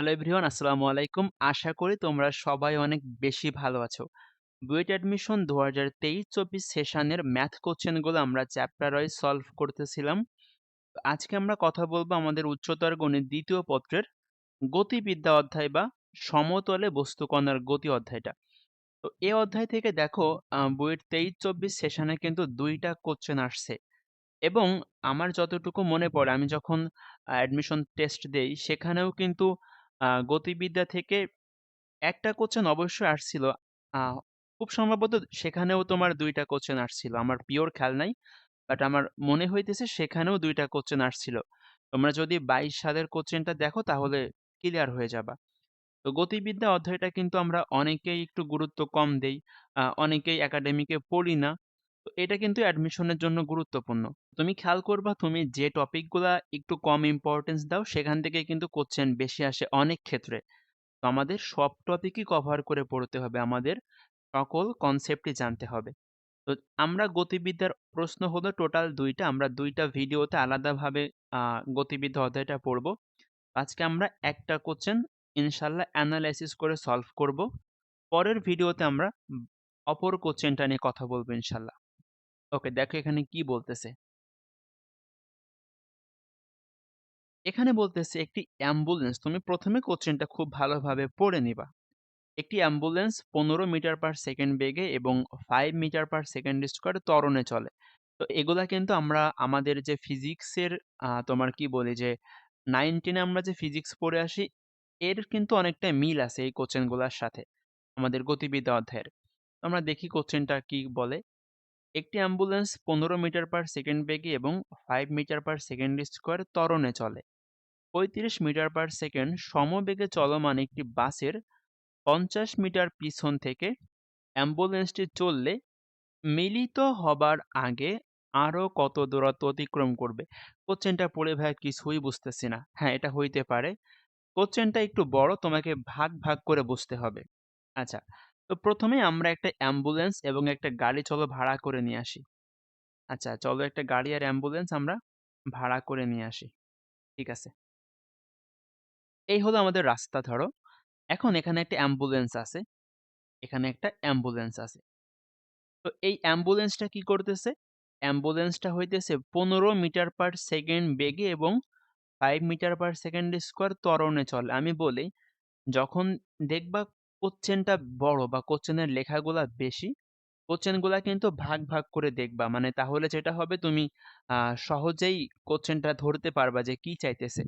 Hello everyone আসসালামু আলাইকুম। আশা করি তোমরা সবাই অনেক বেশি ভালো আছো। বুয়েট অ্যাডমিশন ২০২৩-২৪ সেশনের ম্যাথ কোয়েশ্চেনগুলো আমরা চ্যাপ্টার ওয়াইজ সলভ করতেছিলাম। আজকে আমরা কথা বলব আমাদের উচ্চতর গণিত দ্বিতীয় পত্রের গতিবিদ্যা অধ্যায় বা সমতলে বস্তুকণার গতি অধ্যায়টা। তো এ অধ্যায় থেকে দেখো বুয়েট ২৩-২৪ সেশনে কিন্তু দুইটা কোশ্চেন আসছে এবং আমার যতটুকু মনে পড়ে, আমি যখন অ্যাডমিশন টেস্ট দেই, সেখানেও কিন্তু গতিবিদ্যা থেকে একটা কোয়েশ্চেন অবশ্যই আসছিল। খুব সম্ভবত সেখানেও তোমার ২ টা কোয়েশ্চেন আসছিল। আমার পিওর খেয়াল নাই। বাট আমার মনে হইতেছে সেখানেও ২ টা আসছিল। তোমরা যদি ২২ সালের কোয়েশ্চেনটা দেখো তাহলে ক্লিয়ার হয়ে যাবা। তো গতিবিদ্যা অধ্যায়টা কিন্তু আমরা অনেকেই একটু গুরুত্ব কম দেই। অনেকেই একাডেমিকে পড়ি না। তো এটা কিন্তু অ্যাডমিশনের জন্য গুরুত্বপূর্ণ। তুমি খেয়াল করবা, তুমি যে টপিকগুলা একটু কম ইম্পর্টেন্স দাও, সেখান থেকে কিন্তু কোয়েশ্চেন বেশি আসে অনেক ক্ষেত্রে। তো আমাদের সব টপিকই কভার করে পড়তে হবে। আমাদের সকল কনসেপ্টই জানতে হবে। তো আমরা গতিবিদ্যার প্রশ্ন হলো টোটাল দুইটা, আমরা দুইটা ভিডিওতে আলাদাভাবে গতিবিদ্যা অধ্যায়টা পড়ব। আজকে আমরা একটা কোশ্চেন ইনশাল্লাহ অ্যানালাইসিস করে সলভ করব। পরের ভিডিওতে আমরা অপর কোয়েশ্চেনটা নিয়ে কথা বলব ইনশাআল্লাহ। ওকে দেখো এখানে কি বলতেছে। এখানে বলতেছে একটি অ্যাম্বুলেন্স তুমি প্রথমে কোশ্চেনটা খুব ভালোভাবে পড়ে নিবা। একটি অ্যাম্বুলেন্স ১৫ মিটার পার সেকেন্ড বেগে এবং five metre per second square ত্বরণে চলে। তো এগুলা কিন্তু আমরা আমাদের যে ফিজিক্সের তোমার কি বলি যে 9, 10 আমরা যে ফিজিক্স পড়ে আসি এর কিন্তু অনেকটা মিল আছে এই কোয়েশ্চেনগুলার সাথে। আমাদের গতিবিদ্যা অধ্যায়ের। আমরা দেখি কোশ্চেনটা কি বলে। একটি অ্যাম্বুলেন্স ১৫ মিটার পার সেকেন্ড বেগে এবং ৫ মিটার পার সেকেন্ড স্কয়ার ত্বরণে চলে। ৩৫ মিটার পার সেকেন্ড সমবেগে চলমান একটি বাসের ৫০ মিটার পিছন থেকে অ্যাম্বুলেন্সটি চললে মিলিত হবার আগে আরও কত দূরত্ব অতিক্রম করবে? কোয়েশ্চেনটা পড়ে ভাইয়া কিছুই বুঝতেছি না। হ্যাঁ, এটা হইতে পারে। কোয়েশ্চেনটা একটু বড় তোমাকে ভাগ, ভাগ করে বুঝতে হবে। আচ্ছা, তো ১ম এ আমরা একটা অ্যাম্বুলেন্স এবং একটা গাড়ি চলো ভাড়া করে নিয়ে আসি। আচ্ছা, চলো একটা গাড়ি আর অ্যাম্বুলেন্স আমরা ভাড়া করে নিয়ে আসি। ঠিক আছে। এই হলো আমাদের রাস্তা ধরো। এখন এখানে একটা অ্যাম্বুলেন্স আছে। এখানে একটা অ্যাম্বুলেন্স আছে। তো এই অ্যাম্বুলেন্সটা কি করতেছে? অ্যাম্বুলেন্সটা হইতেছে ১৫ মিটার পার সেকেন্ড বেগে এবং five metre per second square ত্বরণে চলে। আমি বলি যখন দেখবা কোশ্চেনটা বড় বা কোশ্চেনের লেখাগুলা বেশি, কোশ্চেনগুলা কিন্তু ভাগ, ভাগ করে দেখবা। মানে তাহলে যেটা হবে তুমি সহজেই কোশ্চেনটা ধরতে পারবা যে কি চাইতেছে।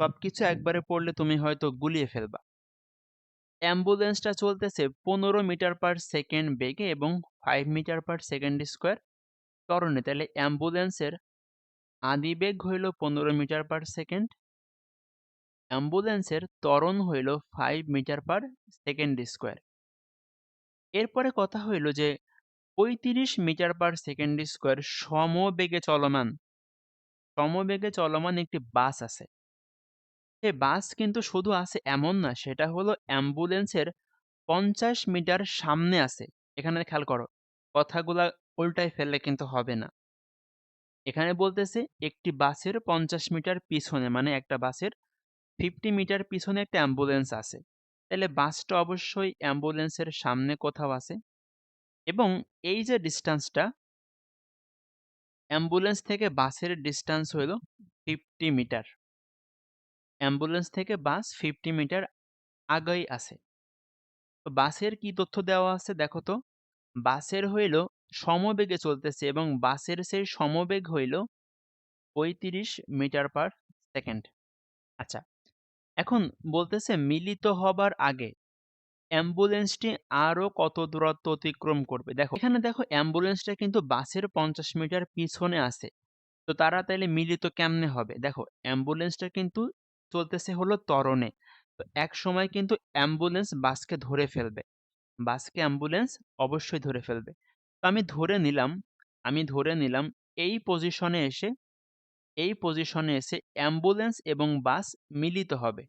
সবকিছু একবারে পড়লে তুমি হয়তো গুলিয়ে ফেলবা। অ্যাম্বুলেন্সটা চলতেছে ১৫ মিটার পার সেকেন্ড বেগে এবং five metre per second square ত্বরণে। তাহলে অ্যাম্বুলেন্সের আদি বেগ হইল ১৫ মিটার পার সেকেন্ড। অ্যাম্বুলেন্সের ত্বরণ হইল ৫ মিটার পার সেকেন্ড স্কয়ার। এরপরে কথা হইল যে ৩৫ মিটার পার সেকেন্ড স্কয়ার সমবেগে চলমান সমবেগে চলমান একটি বাস আছে। সে বাস কিন্তু শুধু আছে এমন না, সেটা হলো অ্যাম্বুলেন্সের ৫০ মিটার সামনে আছে। এখানে খেয়াল করো। কথাগুলা উল্টায় ফেললে কিন্তু হবে না। এখানে বলতেছে একটি বাসের ৫০ মিটার পিছনে মানে একটা বাসের 50 মিটার পিছনে একটা অ্যাম্বুলেন্স আছে। তাহলে বাসটা অবশ্যই অ্যাম্বুলেন্সের সামনে কোথাও আছে। এবং এই যে ডিসট্যান্সটা অ্যাম্বুলেন্স থেকে বাসের ডিসট্যান্স হইল 50 মিটার। অ্যাম্বুলেন্স থেকে বাস 50 মিটার আগেই আছে। বাসের কি তথ্য দেওয়া আছে দেখো তো? বাসের হইল সমবেগে চলতেছে এবং বাসের সেই সমবেগ হইল ৩৫ মিটার পার সেকেন্ড। আচ্ছা, এখন বলতেছে মিলিত হবার আগে অ্যাম্বুলেন্সটি আরও কত দূরত্ব অতিক্রম করবে? দেখো, এখানে দেখো অ্যাম্বুলেন্সটা কিন্তু বাসের ৫০ মিটার পিছনে আছে। তো তারা তাইলে মিলিত কেমনে হবে? দেখো, অ্যাম্বুলেন্সটা কিন্তু চলতেছে হলো তরণে তো এক সময় কিন্তু অ্যাম্বুলেন্স বাসকে ধরে ফেলবে। বাসকে অ্যাম্বুলেন্স অবশ্যই ধরে ফেলবে। তো আমি ধরে নিলাম, আমি ধরে নিলাম এই পজিশনে এসে এই পজিশনে এসে অ্যাম্বুলেন্স এবং বাস মিলিত হবে।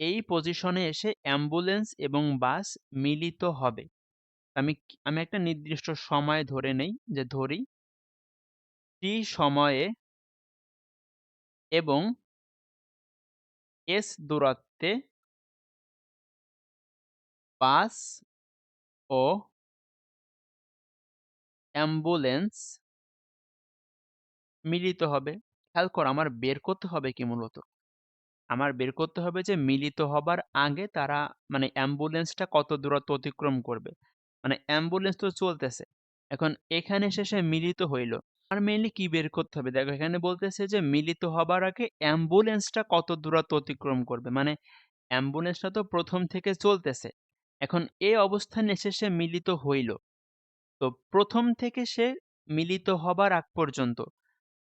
এই পজিশনে এসে অ্যাম্বুলেন্স এবং বাস মিলিত হবে। আমি আমি একটা নির্দিষ্ট সময় ধরে নেই যে ধরি টি সময়ে এবং এস দূরত্বে বাস ও অ্যাম্বুলেন্স মিলিত হবে। খেয়াল কর আমার বের করতে হবে কি মূলত? আমার বের করতে হবে যে মিলিত হবার আগে তারা মানে অ্যাম্বুলেন্সটা কত দূরত্ব অতিক্রম করবে। মানে অ্যাম্বুলেন্স তো চলতেছে। এখন এখানে শেষে মিলিত হইল। আর মেইনলি কি বের করতে হবে? দেখো এখানে বলতেছে যে মিলিত হবার আগে অ্যাম্বুলেন্সটা কত দূরত্ব অতিক্রম করবে। মানে অ্যাম্বুলেন্সটা তো প্রথম থেকে চলতেছে। এখন এই অবস্থানে এসে সে মিলিত হইল। তো প্রথম থেকে সে মিলিত হবার আগ পর্যন্ত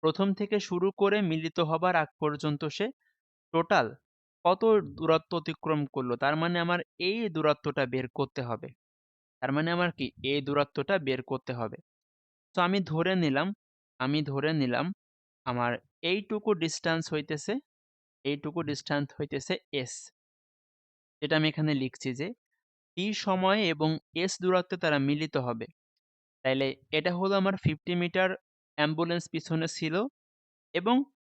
প্রথম থেকে শুরু করে মিলিত হবার আগ পর্যন্ত সে টোটাল কত দূরত্ব অতিক্রম করল? তার মানে আমার এই দূরত্বটা বের করতে হবে। তার মানে আমার কি? এই দূরত্বটা বের করতে হবে। তো আমি ধরে নিলাম আমি ধরে নিলাম আমার এইটুকু ডিস্টেন্স হইতেছে এইটুকু ডিস্টেন্স হইতেছে এস যেটা আমি এখানে লিখছি যে টি সময়ে এবং এস দূরত্বে তারা মিলিত হবে। তাইলে এটা হলো আমার ফিফটি মিটার অ্যাম্বুলেন্স পিছনে ছিল এবং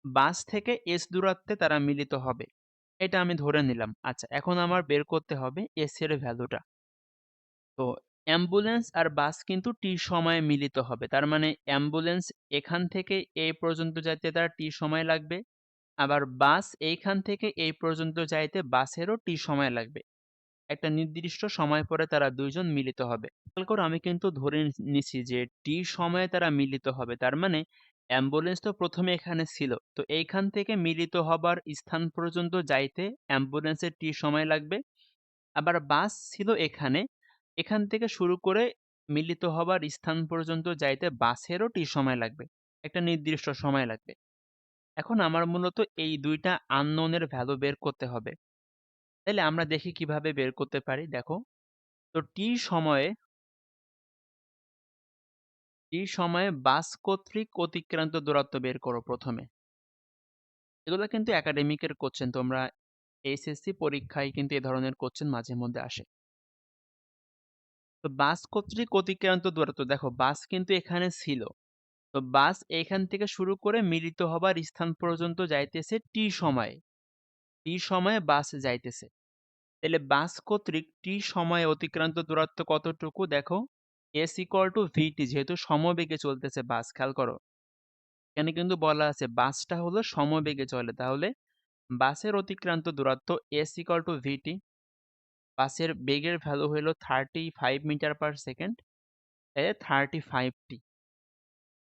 বাস থেকে এস দূরত্বে তারা মিলিত হবে। এটা আমি ধরে নিলাম। আচ্ছা এখন আমার বের করতে হবে এস এর ভ্যালুটা। তো অ্যাম্বুলেন্স আর বাস কিন্তু টি সময়ে মিলিত হবে। তার মানে অ্যাম্বুলেন্স এখান থেকে এই পর্যন্ত যাইতে তার টি সময় লাগবে। আবার বাস এইখান থেকে এই পর্যন্ত যাইতে বাসেরও টি সময় লাগবে। একটা নির্দিষ্ট সময় পরে তারা দুইজন মিলিত হবে। খেয়াল করো আমি কিন্তু ধরে নিছি যে টি সময়ে তারা মিলিত হবে। তার মানে অ্যাম্বুলেন্স তো প্রথমে এখানে ছিল। তো এইখান থেকে মিলিত হবার স্থান পর্যন্ত যাইতে অ্যাম্বুলেন্সের টি সময় লাগবে। আবার বাস ছিল এখানে। এখান থেকে শুরু করে মিলিত হবার স্থান পর্যন্ত যাইতে বাসেরও টি সময় লাগবে। একটা নির্দিষ্ট সময় লাগবে। এখন আমার মূলত এই দুইটা আননোনের ভ্যালু বের করতে হবে। তাহলে আমরা দেখি কীভাবে বের করতে পারি, দেখো। তো টি সময়ে টি সময়ে বাস কর্তৃক অতিক্রান্ত দূরত্ব বের করো প্রথমে। এগুলো কিন্তু একাডেমিকের কোশ্চেন তোমরা এইচএসসি পরীক্ষায় কিন্তু এ ধরনের কোশ্চেন মাঝে মধ্যে আসে। তো বাস কর্তৃক অতিক্রান্ত দূরত্ব, দেখো বাস কিন্তু এখানে ছিল। তো বাস এখান থেকে শুরু করে মিলিত হবার স্থান পর্যন্ত যাইতেছে টি সময়ে। টি সময়ে বাস যাইতেছে। তাহলে বাস কর্তৃক টি সময়ে অতিক্রান্ত দূরত্ব কতটুকু দেখো? এস ইকুয়াল টু ভিটি যেহেতু সমবেগে চলতেছে বাস, খেয়াল করো। এখানে কিন্তু বলা আছে বাসটা হলো সমবেগে চলে। তাহলে বাসের অতিক্রান্ত দূরত্ব এস ইকুয়াল টু ভিটি বাসের বেগের ভ্যালু হলো thirty five metre per second thirty five t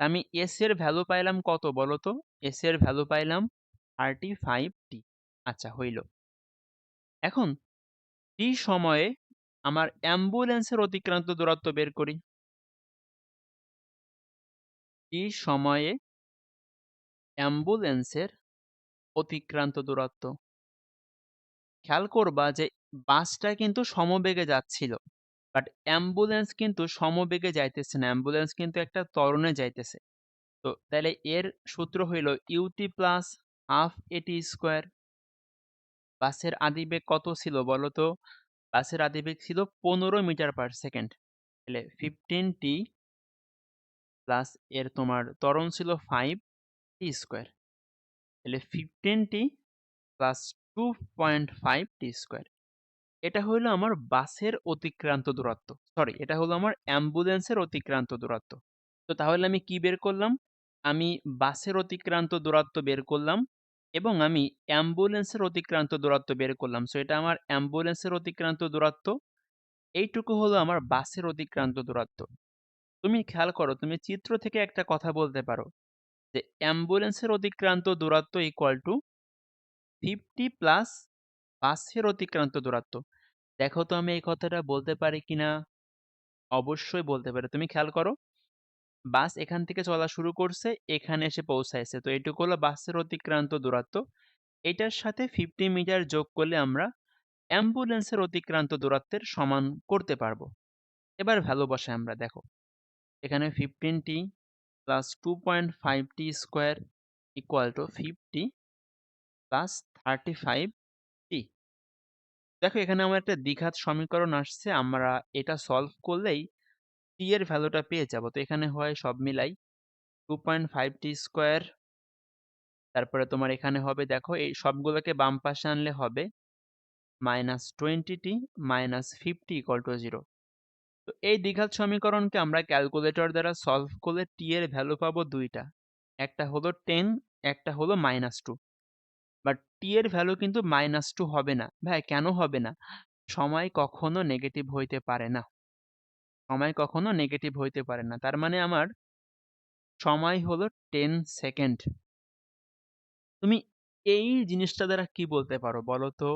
আমি এস এর ভ্যালু পাইলাম কত বলো তো এস এর ভ্যালু পাইলাম থার্টি ফাইভটি আচ্ছা হইল। এখন টি সময়ে আমার অ্যাম্বুলেন্সের অতিক্রান্ত দূরত্ব বের করি? টি সময়ে অ্যাম্বুলেন্সের অতিক্রান্ত দূরত্ব? খেয়াল করবা যে বাসটা কিন্তু সমবেগে যাচ্ছিল বাট অ্যাম্বুলেন্স কিন্তু সমবেগে যাইতেছে না। অ্যাম্বুলেন্স কিন্তু একটা ত্বরণে যাইতেছে। তো তাহলে এর সূত্র হইল u t plus half a t square বাসের আদিবেগ কত ছিল বলো তো বাসের আদিবেগ ছিল পনেরো মিটার পার সেকেন্ড তাহলে ফিফটিন টি প্লাস এর তোমার ত্বরণ ছিল ফাইভ টি স্কোয়ার তাহলে fifteen t plus two point five t square এটা হলো আমার বাসের অতিক্রান্ত দূরত্ব। সরি এটা হলো আমার অ্যাম্বুলেন্সের অতিক্রান্ত দূরত্ব। তো তাহলে আমি কি বের করলাম? আমি বাসের অতিক্রান্ত দূরত্ব বের করলাম। এবং আমি অ্যাম্বুলেন্সের অতিক্রান্ত দূরত্ব বের করলাম। সো এটা আমার অ্যাম্বুলেন্সের অতিক্রান্ত দূরত্ব। এইটুকু হলো আমার বাসের অতিক্রান্ত দূরত্ব। তুমি খেয়াল করো, তুমি চিত্র থেকে একটা কথা বলতে পারো যে অ্যাম্বুলেন্সের অতিক্রান্ত দূরত্ব ইকুয়াল টু ফিফটি প্লাস বাসের অতিক্রান্ত দূরত্ব। দেখো তো আমি এই কথাটা বলতে পারি কিনা? অবশ্যই বলতে পারি। তুমি খেয়াল করো। বাস এখান থেকে চলা শুরু করছে, এখানে এসে পৌঁছাইছে। তো এটুকু হলো বাসের অতিক্রান্ত দূরত্ব। এটার সাথে ফিফটি মিটার যোগ করলে আমরা অ্যাম্বুলেন্সের অতিক্রান্ত দূরত্বের সমান করতে পারব। এবার ভ্যালু বসে আমরা, দেখো। এখানে fifteen t plus two point five t square equal to fifty plus thirty five t দেখো, এখানে আমার একটা দ্বিঘাত সমীকরণ আসছে, আমরা এটা সলভ করলেই টি এর ভ্যালুটা পেয়ে যাব। তো এখানে হয় সব মিলাই two point five t square তারপরে তোমার এখানে হবে দেখো, এই সবগুলোকে বাম পাশে আনলে হবে minus twenty t minus fifty equal to zero তো এই দ্বিঘাত সমীকরণকে আমরা ক্যালকুলেটর দ্বারা সলভ করলে টি এর ভ্যালু পাবো দুইটা। একটা হলো টেন একটা হলো মাইনাস টু বাট টি এর ভ্যালু কিন্তু মাইনাস টু হবে না। ভাই, কেন হবে না? সময় কখনো নেগেটিভ হইতে পারে না। সময় কখনো নেগেটিভ হইতে পারে না। তার মানে আমার সময় হলো টেন সেকেন্ড তুমি এই জিনিসটা দ্বারা কি বলতে পারো বলো তো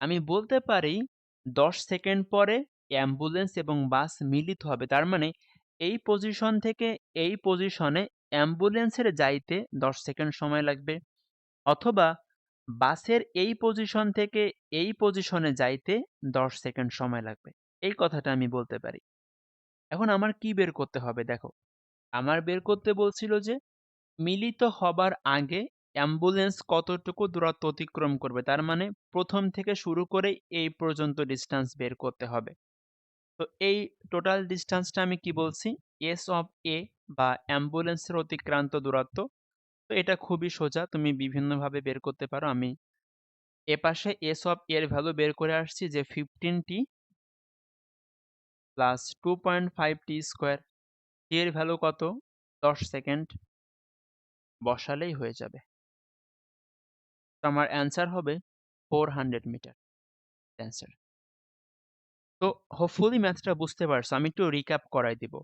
আমি বলতে পারি দশ সেকেন্ড পরে অ্যাম্বুলেন্স এবং বাস মিলিত হবে। তার মানে এই পজিশন থেকে এই পজিশনে অ্যাম্বুলেন্সের যাইতে দশ সেকেন্ড সময় লাগবে। অথবা বাসের এই পজিশন থেকে এই পজিশনে যাইতে দশ সেকেন্ড সময় লাগবে। এই কথাটা আমি বলতে পারি। এখন আমার কি বের করতে হবে? দেখো, আমার বের করতে বলছিল যে, মিলিত হবার আগে অ্যাম্বুলেন্স কতটুকু দূরত্ব অতিক্রম করবে? তার মানে প্রথম থেকে শুরু করে এই পর্যন্ত ডিস্টেন্স বের করতে হবে। তো এই টোটাল ডিস্টেন্সটা আমি কি বলছি? এস অফ এ বা অ্যাম্বুলেন্সের অতিক্রান্ত দূরত্ব। তো এটা খুবই সোজা, তুমি বিভিন্নভাবে বের করতে পারো। আমি এ পাশে এস অফ এর ভ্যালু বের করে আসছি যে fifteen t plus two point five t square t এর ভ্যালু কত? দশ সেকেন্ড বসালেই হয়ে যাবে। তো আমার অ্যান্সার হবে ফোর হান্ড্রেড মিটার অ্যান্সার তো হোপফুলি ম্যাথটা বুঝতে পারছ। আমি একটু রিক্যাপ করাই দিব।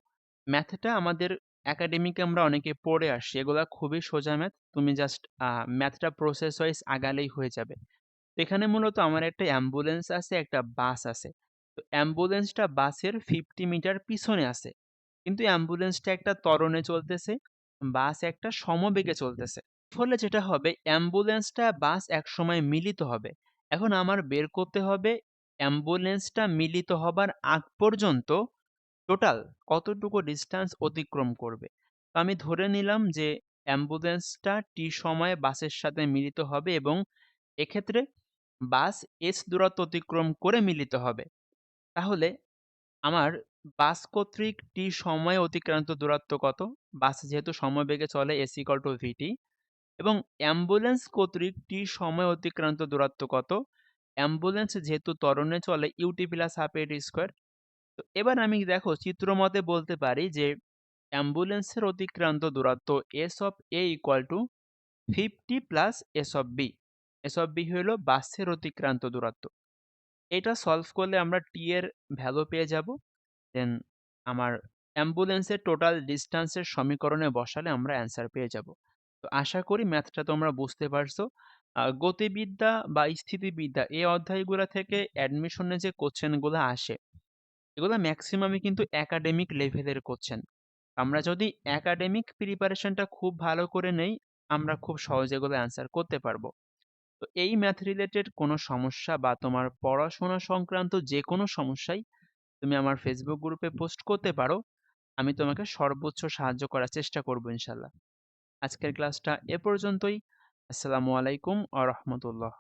ম্যাথটা আমাদের একাডেমিকে আমরা অনেকে পড়ে আসছি এগুলা খুবই সোজা ম্যাথ তুমি জাস্ট ম্যাথটা প্রসেস ওয়াইজ আগালেই হয়ে যাবে। এখানে মূলত আমার একটা অ্যাম্বুলেন্স আছে, একটা বাস আছে। তো অ্যাম্বুলেন্সটা বাসের ফিফটি মিটার পিছনে আছে। কিন্তু অ্যাম্বুলেন্সটা একটা ত্বরণে চলতেছে, বাস একটা সমবেগে চলতেছে। ফলে যেটা হবে, অ্যাম্বুলেন্সটা বাস একসময় মিলিত হবে। এখন আমার বের করতে হবে, অ্যাম্বুলেন্সটা মিলিত হবার আগ পর্যন্ত টোটাল কতটুকু ডিস্টেন্স অতিক্রম করবে? তো আমি ধরে নিলাম যে অ্যাম্বুলেন্সটা টি সময়ে বাসের সাথে মিলিত হবে এবং এক্ষেত্রে বাস এস দূরত্ব অতিক্রম করে মিলিত হবে। তাহলে আমার বাস কর্তৃক টি সময়ে অতিক্রান্ত দূরত্ব কত? বাস যেহেতু সময় বেগে চলে এস ইকল টু ভিটি এবং অ্যাম্বুলেন্স কর্তৃক টি সময় অতিক্রান্ত দূরত্ব কত? অ্যাম্বুলেন্স যেহেতু ত্বরণে চলে u t plus half a t square তো এবার আমি দেখো চিত্রমতে বলতে পারি যে অ্যাম্বুলেন্সের অতিক্রান্ত দূরত্ব s of A equal to fifty plus s of B s of B হইল বাসের অতিক্রান্ত দূরত্ব। এটা সলভ করলে আমরা টি এর ভ্যালু পেয়ে যাব। দেন আমার অ্যাম্বুলেন্সের টোটাল ডিস্টেন্সের সমীকরণে বসালে আমরা অ্যান্সার পেয়ে যাব। তো আশা করি ম্যাথটা তোমরা বুঝতে পারছ। গতিবিদ্যা বা স্থিতিবিদ্যা এই অধ্যায়গুলো থেকে অ্যাডমিশনে যে কোশ্চেনগুলো আসে, এগুলো ম্যাক্সিমামই কিন্তু একাডেমিক লেভেলের কোশ্চেন আমরা যদি একাডেমিক প্রিপারেশনটা খুব ভালো করে নেই, আমরা খুব সহজে এগুলো অ্যান্সার করতে পারব। তো এই ম্যাথ রিলেটেড কোনো সমস্যা বা তোমার পড়াশোনা সংক্রান্ত যে কোনো সমস্যাই তুমি আমার ফেসবুক গ্রুপে পোস্ট করতে পারো। আমি তোমাকে সর্বোচ্চ সাহায্য করার চেষ্টা করব ইনশাল্লাহ। আজকের ক্লাসটা এ পর্যন্তই। আসসালামু আলাইকুম আ রহমতুল্লাহ।